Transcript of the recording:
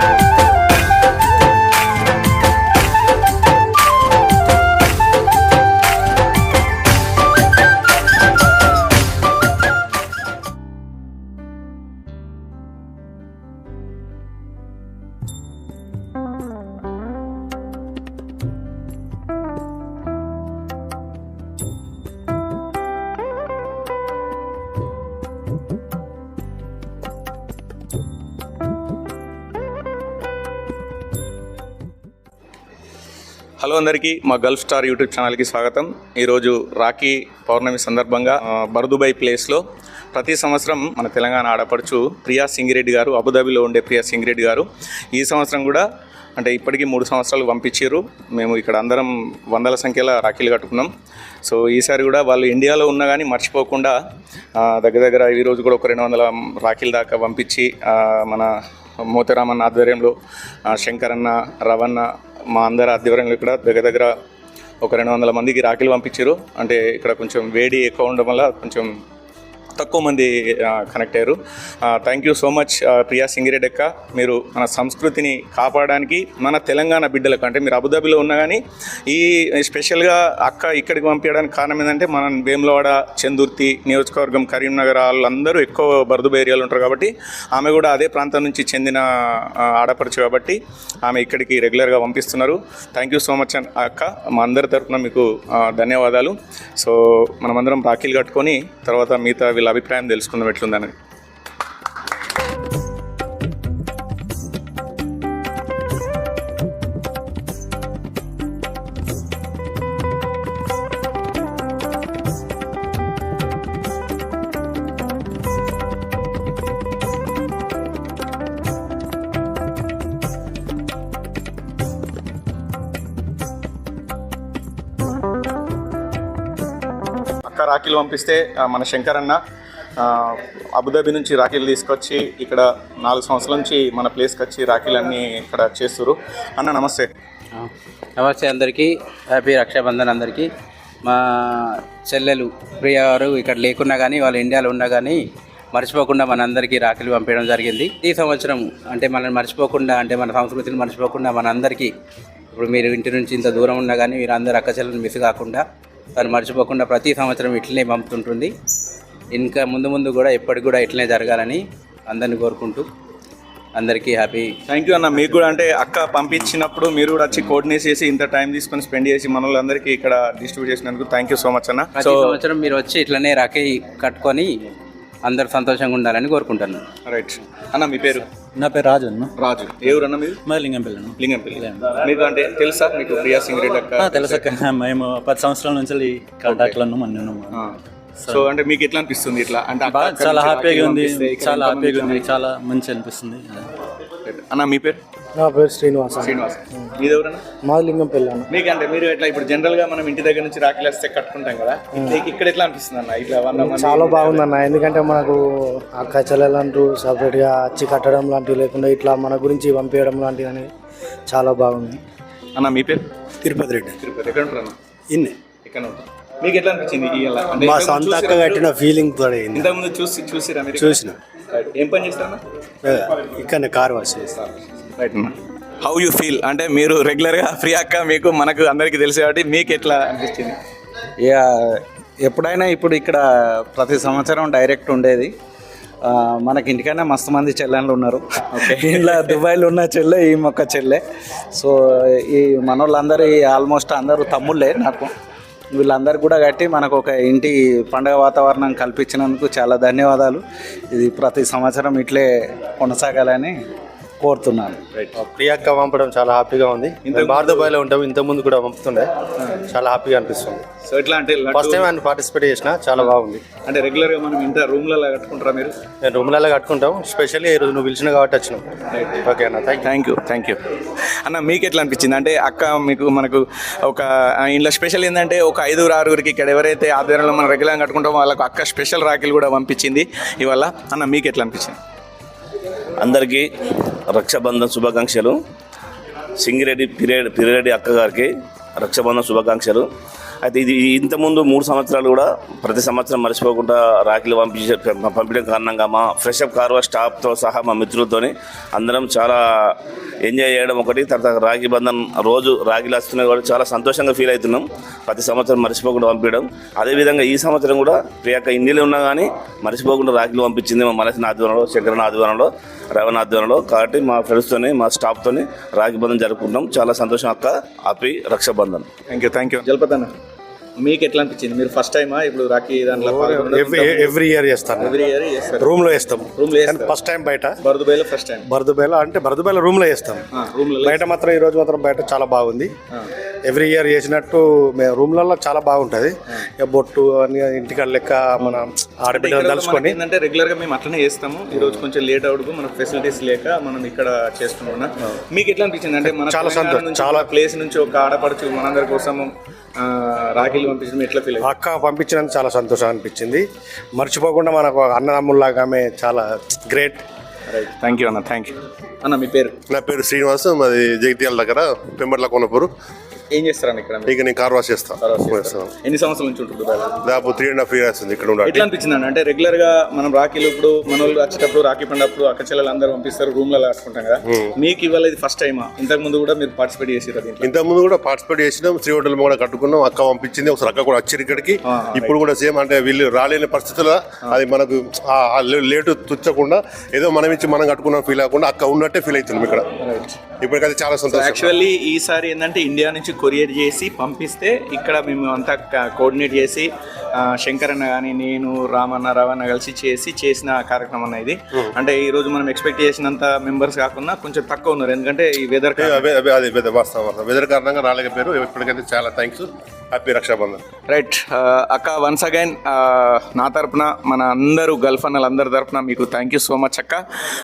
Bye. Hello అందరికీ మా Gulf star YouTube ఛానల్కి స్వాగతం. ఈరోజు రాఖీ పౌర్ణమి సందర్భంగా ఆ, బర్దుబాయ్ ప్లేస్లో ప్రతి సంవత్సరం మన తెలంగాణ ఆడపడుచు ప్రియా సింగిరెడ్డి గారు అబుదాబిలో ఉండే ప్రియా సింగిరెడ్డి గారు ఈ సంవత్సరం కూడా అంటే ఇప్పటికీ మూడు సంవత్సరాలు పంపించారు. మేము ఇక్కడ అందరం వందల సంఖ్యలో రాఖీలు కట్టుకున్నాం. సో ఈసారి కూడా వాళ్ళు ఇండియాలో ఉన్నా కానీ మర్చిపోకుండా దగ్గర దగ్గర ఈ రోజు కూడా ఒక రెండు వందల రాఖీల దాకా పంపించి మన మోతరామన్న ఆధ్వర్యంలో శంకరన్న రవణ మా అందరి ఆధ్వర్యంలో ఇక్కడ దగ్గర దగ్గర ఒక రెండు వందల మందికి రాఖీలు పంపించారు. అంటే ఇక్కడ కొంచెం వేడి ఎక్కువ ఉండడం వల్ల కొంచెం తక్కువ మంది కనెక్ట్ అయ్యారు. Thank you so much Priya Singireddy అక్క మీరు మన సంస్కృతిని కాపాడడానికి మన తెలంగాణ బిడ్డలకు అంటే మీరు అబుదాబిలో ఉన్నా కానీ ఈ స్పెషల్గా అక్క ఇక్కడికి పంపించడానికి కారణం ఏంటంటే మన వేములవాడ చందుర్తి నియోజకవర్గం కరీంనగర్ వాళ్ళందరూ ఎక్కువ బర్దుబ ఏరియాలు ఉంటారు కాబట్టి ఆమె కూడా అదే ప్రాంతం నుంచి చెందిన ఆడపడుచు కాబట్టి ఆమె ఇక్కడికి రెగ్యులర్గా పంపిస్తున్నారు. Thank you so much and అక్క. మా అందరి తరఫున మీకు ధన్యవాదాలు. సో మనమందరం రాఖీలు కట్టుకొని తర్వాత మిగతా వీళ్ళ అభిప్రాయం తెలుసుకుందాం ఎట్లుందని రాఖీలు పంపిస్తే మన శంకర్ అన్న అబుదాబి నుంచి రాఖీలు తీసుకొచ్చి ఇక్కడ నాలుగు సంవత్సరాల నుంచి మన ప్లేస్కి వచ్చి రాఖీలన్నీ ఇక్కడ చేస్తున్నారు అన్న నమస్తే. నమస్తే అందరికీ. హ్యాపీ రక్షాబంధన్ అందరికీ. మా చెల్లెలు ప్రియ గారు ఇక్కడ లేకున్నా కానీ వాళ్ళు ఇండియాలో ఉన్నా కానీ మర్చిపోకుండా మనందరికీ రాఖీలు పంపించడం జరిగింది. ఈ సంవత్సరం అంటే మనల్ని మర్చిపోకుండా అంటే మన సంస్కృతిని మర్చిపోకుండా మనందరికీ ఇప్పుడు మీరు ఇంటి నుంచి ఇంత దూరం ఉన్నా కానీ మీరు అందరు అక్క చెల్లెలు మిస్ కాకుండా దాన్ని మర్చిపోకుండా ప్రతి సంవత్సరం ఇట్లనే పంపుతుంటుంది. ఇంకా ముందు ముందు కూడా ఎప్పటికి కూడా ఇట్లనే జరగాలని అందరిని కోరుకుంటూ అందరికీ హ్యాపీ థ్యాంక్ యూ అన్న. మీకు కూడా అంటే అక్క పంపించినప్పుడు మీరు కూడా వచ్చి కోఆర్డినేట్ చేసి ఇంత టైం తీసుకొని స్పెండ్ చేసి మన వాళ్ళందరికీ ఇక్కడ డిస్ట్రిబ్యూట్ చేసినందుకు థ్యాంక్ యూ సో మచ్ అన్న. సో సంవత్సరం మీరు వచ్చి ఇట్లనే రాఖీ కట్టుకొని అందరు సంతోషంగా ఉండాలని కోరుకుంటున్నాను. రైట్ అన్న మీ పేరు? నా పేరు రాజు అన్న. రాజు. ఏ ఊరు అన్న మీరు? మరి లింగంపల్లి అన్న. లింగంపల్లి. మీకు అంటే తెలుసా? మీకు ప్రియా సింగ్ రెడ్డి అక్క తెలుసు మేము పది సంవత్సరాల నుంచి కాంటాక్ట్లో ఉన్నాం అన్నీ. సో అంటే మీకు ఎట్లా అనిపిస్తుంది ఇట్లా? అంటే చాలా హ్యాపీగా ఉంది చాలా హ్యాపీగా ఉంది చాలా మంచి అనిపిస్తుంది. అన్న మీ పేరు? నా పేరు శ్రీనివాస. శ్రీనివాస్. మీది ఎవరన్నా మాది లింగంపల్లి అన్న మీకంటే మీరు ఎట్లా ఇప్పుడు జనరల్గా మనం ఇంటి దగ్గర నుంచి రాఖీలు వస్తే కట్టుకుంటాం కదా ఇట్లా- ఇక్కడ ఎట్లా అనిపిస్తుంది అన్న? ఇట్లా వంద మంది చాలా బాగుందన్న ఎందుకంటే మనకు అక్క చెల్లెలంటూ సపరేట్గా వచ్చి కట్టడం లాంటివి లేకుండా ఇట్లా మన గురించి పంపించడం లాంటివి అని చాలా బాగుంది. అన్న మీ పేరు? తిరుపతి రెడ్డి. తిరుపతి. ఎక్కడ ఉంటారు అన్న ఇన్నే. ఇక్కడ ఉంటారు? మీకు ఎట్లా అనిపించింది అంటే మా సొంత అక్క చూసిరా కట్టిన ఫీలింగ్ తోడే అయింది ఇంతకుముందు చూసి చూసిరా మీరు చూసిన. ఏం పని చేస్తారన్న? ఇక్కడ కార్ వాష్ చేస్తాను. రైట్ హౌ యూ ఫీల్ అంటే మీరు రెగ్యులర్గా ఫ్రీ అక్క మీకు మనకు అందరికీ తెలుసు కాబట్టి మీకు ఎట్లా అనిపించింది ఇక ఎప్పుడైనా ఇప్పుడు ఇక్కడ ప్రతి సంవత్సరం డైరెక్ట్ ఉండేది. మనకి ఇంటికైనా మస్తు మంది చెల్లెళ్ళు ఉన్నారు. ఇంట్లో దుబాయ్లో ఉన్న చెల్లె ఈ మొక్క చెల్లె. సో ఈ మనోళ్ళందరూ ఆల్మోస్ట్ అందరూ తమ్ముళ్ళే నాకు. వీళ్ళందరూ కూడా కట్టి మనకు ఒక ఇంటి పండగ వాతావరణం కల్పించినందుకు చాలా ధన్యవాదాలు. ఇది ప్రతి సంవత్సరం ఇట్లే కొనసాగాలని కోరుతున్నాను. ప్రియాక్క పంపడం చాలా హ్యాపీగా ఉంది. భారతబాయిలో ఉంటాం ఇంత ముందు కూడా పంపుతుండే చాలా హ్యాపీగా అనిపిస్తుంది. సో ఎట్లా అంటే లడ్డు- ఫస్ట్ టైం ఆయన పార్టిసిపేట్ చేసిన చాలా బాగుంది. అంటే రెగ్యులర్గా మనం ఇంత రూమ్లలో కట్టుకుంటారా మీరు? నేను రూమ్లలో కట్టుకుంటాం స్పెషల్లీ ఈరోజు నువ్వు పిలిచిన కాబట్టి వచ్చినాం. ఓకే అన్న thank thank you thank you అన్న మీకు ఎట్లా అనిపించింది? అంటే అక్క మీకు మనకు ఒక ఇంట్లో స్పెషల్ ఏంటంటే ఒక ఐదుగురు ఆరుగురికి ఇక్కడ ఎవరైతే ఆధ్వర్యంలో మనం రెగ్యులర్గా కట్టుకుంటామో వాళ్ళకు అక్క స్పెషల్ రాఖీలు కూడా పంపించింది ఇవాళ. అన్న మీకు ఎట్లా అనిపించింది? అందరికీ రక్షాబంధన్ శుభాకాంక్షలు. సింగిరెడ్డి పిరేడ్ పిరెడ్డి అక్క గారికి రక్షాబంధన్ శుభాకాంక్షలు. అయితే ఇది ఇంతకుముందు మూడు సంవత్సరాలు కూడా ప్రతి సంవత్సరం మర్చిపోకుండా రాఖీలు పంపించే పంపించడం కారణంగా మా ఫ్రెష్ అప్ కార్వా స్టాఫ్తో సహా మా మిత్రులతోని అందరం చాలా ఎంజాయ్ చేయడం ఒకటి. తర్వాత రాఖీ బంధన్ రోజు రాఖీలు వస్తున్నాయి కూడా చాలా సంతోషంగా ఫీల్ అవుతున్నాం. ప్రతి సంవత్సరం మర్చిపోకుండా పంపించడం. అదేవిధంగా ఈ సంవత్సరం కూడా ప్రియాక ఇండియాలో ఉన్నా కానీ మర్చిపోకుండా రాఖీలు పంపించింది మా మనసిన ఆధ్వర్యంలో శంకరణ ఆధ్వర్యంలో రవణ ఆధ్వర్యంలో. కాబట్టి మా ఫ్రెండ్స్తోని మా స్టాఫ్తోని రాఖీ బంధన్ జరుపుకుంటాం చాలా సంతోషం అక్క. Happy Rakshabandhan thank you thank you Jalapathi అన్న మీకు ఎట్లా అనిపించింది? మీరు ఫస్ట్ టైమా ఇప్పుడు రాఖీ దాంట్లో ఎవ్రీ ఇయర్ చేస్తాను ఎవ్రీ ఇయర్ చేస్తారు. రూమ్లో వేస్తాం రూమ్లో చేస్తారు. ఫస్ట్ టైం బయట. బర్దుబాయ్లో ఫస్ట్ టైం బరదుబేల అంటే బరదుబేల రూమ్లో వేస్తాం రూమ్లో బయట మాత్రం ఈ రోజు మాత్రం బయట చాలా బాగుంది. ఎవ్రీ ఇయర్ చేసినట్టు మేము రూమ్లలో చాలా బాగుంటది. ఇక బొట్టు అని ఇంటికాడ లెక్క మన ఆడబిడ్డలు తలుచుకొని. ఏంటంటే రెగ్యులర్గా మేము అట్లనే చేస్తాము. ఈ రోజు కొంచెం లేట్ అవుడుకు మన ఫెసిలిటీస్ లేక మనం ఇక్కడ చేస్తున్నాం మీకు ఎట్లా అనిపించింది? అంటే మన చాలా సంతోషం, చాలా. ప్లేస్ నుంచి ఒక ఆడపడుచు మనందరి కోసము ఆ, రాఖీలు పంపించడం ఎట్లా ఫీల్ అక్క పంపించినందుకు చాలా సంతోషం అనిపించింది. మర్చిపోకుండా మనకు అన్నదమ్ముల్లాగా ఆమె చాలా గ్రేట్ రైట్ థ్యాంక్ యూ అన్న. థ్యాంక్ యూ అన్న మీ పేరు? నా పేరు శ్రీనివాస్ మాది జగిత్యాల దగ్గర పెంబట్ల కొనపూరు. ఏం చేస్తారన్న ఇక్కడ మీరు? ఇక నేను కార్ వాష్ చేస్తాను? ఎన్ని సంవత్సరాల నుంచి ఉంటుంది? దాదాపు త్రీ అండ్ హాఫ్ ఇయర్స్ ఉంది ఇక్కడ ఉండాలి ఎట్లా అనిపించింది అంటే రెగ్యులర్గా మనం రాఖీలు ఇప్పుడు మన వాళ్ళు వచ్చేటప్పుడు రాఖీ పండప్పుడు అక్క చెల్లెలు అందరూ పంపిస్తారు రూమ్లో కట్టుకుంటాం కదా. మీకు ఇవాళ ఇది ఫస్ట్ టైమా ఇంతకు ముందు కూడా మీరు పార్టిసిపేట్ చేసారు దీంట్లో? ఇంతకు ముందు కూడా పార్టిసిపేట్ చేసినాం. శ్రీ హోటల్ కూడా కట్టుకున్నాం. అక్క పంపించింది. ఒకసారి అక్క కూడా వచ్చారు ఇక్కడికి. ఇప్పుడు కూడా సేమ్ అంటే వీళ్ళు రాలేని పరిస్థితుల్లో అది మనకు ఆ- ఆ లే- లేటు తుచ్చకుండా ఏదో మనం ఇచ్చి మనం కట్టుకున్నాం ఫీల్ అవ్వకుండా అక్క ఉన్నట్టే ఫీల్ అవుతున్నాం ఇక్కడ. ఇప్పటికైతే చాలా సంతోషం. యాక్చువల్లీ ఈసారి ఏంటంటే ఇండియా నుంచి కొరియర్ చేసి పంపిస్తే ఇక్కడ మేము అంతా కోఆర్డినేట్ చేసి శంకర్ అన్న కానీ నేను రామన్న రవణ కలిసి చేసి చేసిన కార్యక్రమం అన్న ఇది. అంటే ఈ రోజు మనం ఎక్స్పెక్ట్ చేసినంత మెంబర్స్ కాకుండా కొంచెం తక్కువ ఉన్నారు. ఎందుకంటే ఈ వెదర్ అదే. వెదర్ కారణంగా రాలేకపోయారు ఇప్పటికైతే చాలా థ్యాంక్స్ హ్యాపీ రక్షాబంధన్. రైట్ అక్క వన్స్ అగైన్ నా తరపున మన అందరూ గల్ఫ్ అన్నలందరి తరపున మీకు థ్యాంక్ యూ సో మచ్ అక్క.